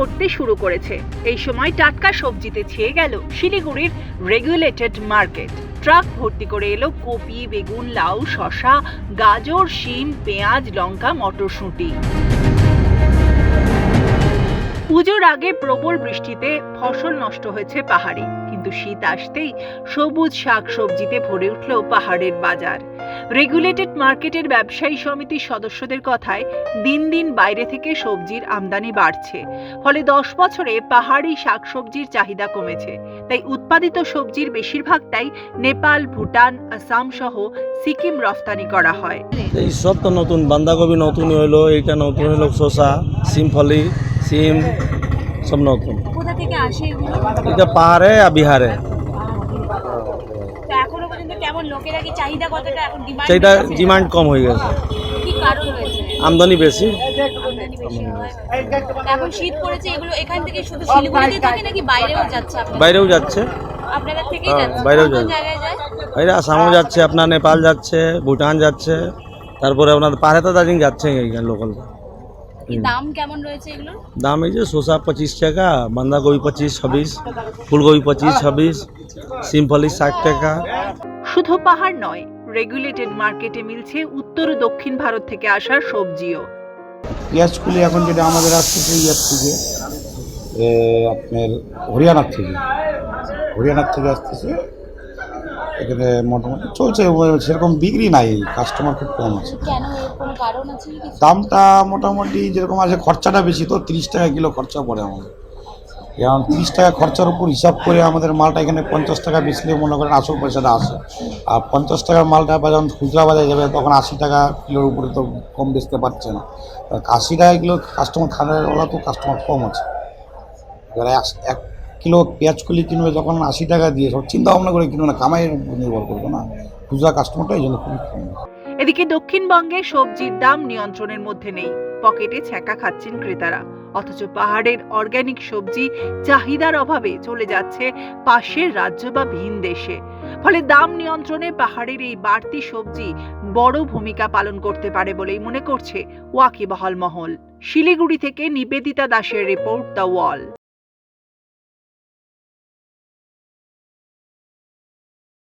বাড়তে শুরু করেছে। এই সময় টাটকা সবজিতে ছেয়ে গেল শিলিগুড়ির রেগুলেটেড মার্কেট ট্রাক ভর্তি করে এলো কপি, বেগুন, লাউ শশা গাজর, শিম, পেঁয়াজ, লঙ্কা, মটরশুঁটি। পুজোর আগে প্রবল বৃষ্টিতে ফসল নষ্ট হয়েছে পাহাড়ে। কিন্তু শীত আসতেই সবুজ শাক সবজিতে ভরে উঠল পাহাড়ের বাজার। রেগুলেটেড মার্কেটের ব্যবসায়ী সমিতির সদস্যদের কথায় দিন দিন বাইরে থেকে সবজির আমদানি বাড়ছে। ফলে দশ বছরে পাহাড়ি শাকসবজির চাহিদা কমেছে। তাই উৎপাদিত সবজির বেশিরভাগটাই নেপাল, ভুটান, আসাম সহ সিকিম রফতানি করা হয়। এই সব তো নতুন বান্ধাকপি নতুন হলো এইটা নতুন হলো শসা সিমফলি সিম সব নতুন কোথা থেকে আসে এগুলো? এটা পাহাড়ে আর বিহারে। এখনও পর্যন্ত কেমন? লোকেরা কি চাহিদা কতটা? এখন ডিমান্ড কম হয়ে গেছে। কি কারণ রয়েছে আমদানি বেশি। আমদানি বেশি এখন শীত পড়েছে এগুলো এখান থেকে শুধু শিলিগুড়িতে থাকে নাকি বাইরেও যাচ্ছে বাইরেও যাচ্ছে। আপনাদের থেকেই হ্যাঁ, যাচ্ছে। বাইরেও কোন কোন যাচ্ছে। বাইরে আসামও যাচ্ছে আপনার নেপাল যাচ্ছে ভুটান যাচ্ছে তারপরে আপনার পাহাড়ে তো দার্জিলিং যাচ্ছে এইখানে লোকাল কি দাম কেমন রয়েছে এগুলোর? দাম এই যে শসা পঁচিশ টাকা বাঁধাকপি পঁচিশ ছাব্বিশ ফুলকপি পঁচিশ ছাব্বিশ সিমফলি ষাট টাকা। শুধু পাহাড় নয় রেগুলেটেড মার্কেটে মিলছে উত্তর ও দক্ষিণ ভারত থেকে আসা সবজিও। পেঁয়াজগুলি এখন যেটা আমাদের আসতেছে ইয়ার থেকে আপনার হরিয়ানার থেকে। হরিয়ানার থেকে আসতেছে। এখানে মোটামুটি চলছে সেরকম বিক্রি নাই কাস্টমার খুব কম আছে। কারণ দামটা মোটামুটি যেরকম আছে খরচাটা বেশি তো তিরিশ টাকা কিলো খরচা পড়ে আমাদের। যেমন তিরিশ টাকা খরচার উপর হিসাব করে আমাদের মালটা এখানে পঞ্চাশ টাকা বেচলে মনে করেন আসল পয়সাটা আসে। আর পঞ্চাশ টাকার মালটা বা যখন খুচরা বাজারে যাবে তখন আশি টাকা কিলোর উপরে তো কম বেচতে পারছে না। আশি টাকা কিলো কাস্টমার খানারওয়ালা তো কাস্টমার কম আছে। এবারে এক কিলো পেঁয়াজ কলি কিনবে যখন আশি টাকা দিয়ে, সব চিন্তা ভাবনা করে কিনবে না কামাইয়ের নির্ভর করবে না। খুচরা কাস্টমারটা এই জন্য খুবই কম। এদিকে দক্ষিণবঙ্গে সবজির দাম নিয়ন্ত্রণের মধ্যে নেই। পকেটে ছ্যাঁকা খাচ্ছেন ক্রেতারা। অথচ পাহাড়ের অর্গানিক সবজি চাহিদার অভাবে চলে যাচ্ছে পাশের রাজ্য বা ভিন দেশে। ফলে দাম নিয়ন্ত্রণে পাহাড়ের এই বাড়তি সবজি বড় ভূমিকা পালন করতে পারে বলেই মনে করছে ওয়াকিবহাল মহল। শিলিগুড়ি থেকে নিবেদিতা দাসের রিপোর্ট দ্য ওয়াল।